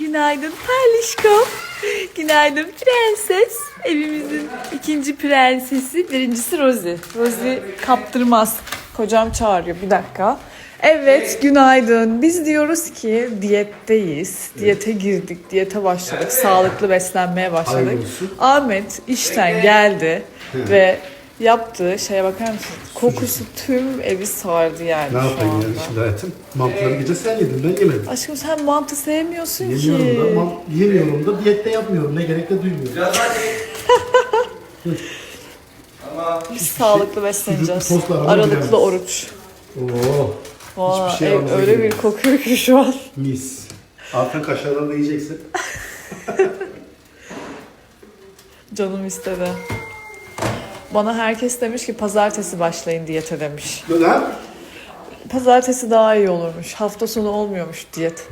Günaydın Perlişko. Günaydın prenses. Evimizin ikinci prensesi. Birincisi Rosie. Rosie kaptırmaz. Kocam çağırıyor. Bir dakika. Evet günaydın. Biz diyoruz ki diyetteyiz. Diyete girdik. Diyete başladık. Sağlıklı beslenmeye başladık. Ahmet işten geldi ve yaptığı şeye bakar mısın? Kokusu tüm evi sardı yani Ne şu yapayım anda. yani şimdi hayatım? Mantıları gece sen yedin ben yemedim. Aşkım sen mantı sevmiyorsun Yemiyorum ki. da, man- yemiyorum da, diyette yapmıyorum. Ne gerek de duymuyorum. Biz sağlıklı besleneceğiz. sucuklu ama Aralıklı oruç. Oo, Vay, Hiçbir şey ev öyle bir kokuyor ki şu an. mis. Afyon kaşarlarını yiyeceksin. Canım istedi. Bana herkes demiş ki pazartesi başlayın diyete demiş. Neden? Pazartesi daha iyi olurmuş. Hafta sonu olmuyormuş diyet.